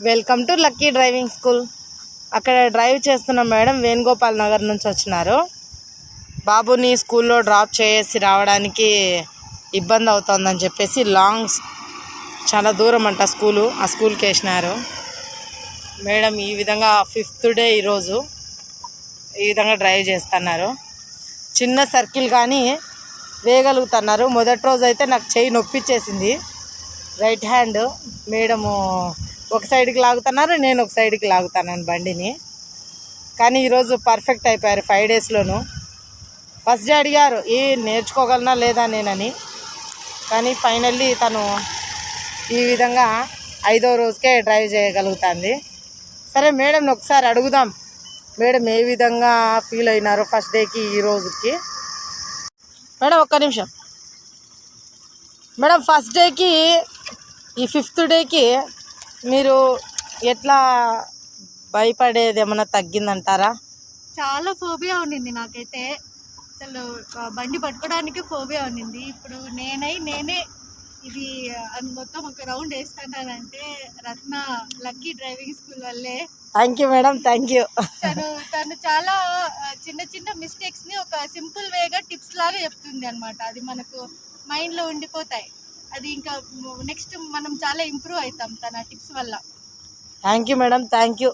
Welcome to lucky driving school. అక్కడ drive చేస్తున్న madam Venugopal Nagar నుంచి వచ్చినారు. బాబుని స్కూల్లో డ్రాప్ చేసి రావడానికి ఇబ్బంది అవుతుందని చెప్పేసి లాంగ్ చాలా దూరం అంట స్కూలు ఆ స్కూల్కి వేసినారు. మేడం ఈ విధంగా ఫిఫ్త్ డే ఈరోజు ఈ విధంగా డ్రైవ్ చేస్తున్నారు. చిన్న సర్కిల్ కానీ వేయగలుగుతున్నారు. మొదటి రోజు అయితే నాకు చెయ్యి నొప్పిచ్చేసింది రైట్ హ్యాండ్ మేడము ఒక సైడ్కి లాగుతున్నారు నేను ఒక సైడ్కి లాగుతున్నాను బండిని. కానీ ఈరోజు పర్ఫెక్ట్ అయిపోయారు ఫైవ్ డేస్లోనూ ఫస్ట్ డే అడిగారు ఏ నేర్చుకోగలనా లేదా నేనని? కానీ ఫైనల్లీ తను ఈ విధంగా ఐదో రోజుకే డ్రైవ్ చేయగలుగుతుంది. సరే మేడంని ఒకసారి అడుగుదాం. మేడం ఏ విధంగా ఫీల్ అయినారు ఫస్ట్ డేకి ఈ రోజుకి? మేడం ఒక్క నిమిషం. మేడం ఫస్ట్ డేకి ఈ ఫిఫ్త్ డేకి మీరు ఎట్లా భయపడేది ఏమైనా తగ్గిందంటారా? చాలా ఫోబియా ఉండింది నాకైతే. అసలు బండి పట్టుకోవడానికి ఫోబియా ఉండింది. ఇప్పుడు నేనై నేనే ఇది అది మొత్తం ఒక రౌండ్ వేస్తానంటే రత్న లక్కీ డ్రైవింగ్ స్కూల్ వల్లే thank you madam thank you. తను తను చాలా చిన్న చిన్న మిస్టేక్స్ని ఒక సింపుల్ వేగా టిప్స్ లాగా చెప్తుంది అనమాట అది మనకు మైండ్లో ఉండిపోతాయి. అది ఇంకా నెక్స్ట్ మనం చాలా ఇంప్రూవ్ అవుతాం తన టిప్స్ వల్ల. Thank you madam thank you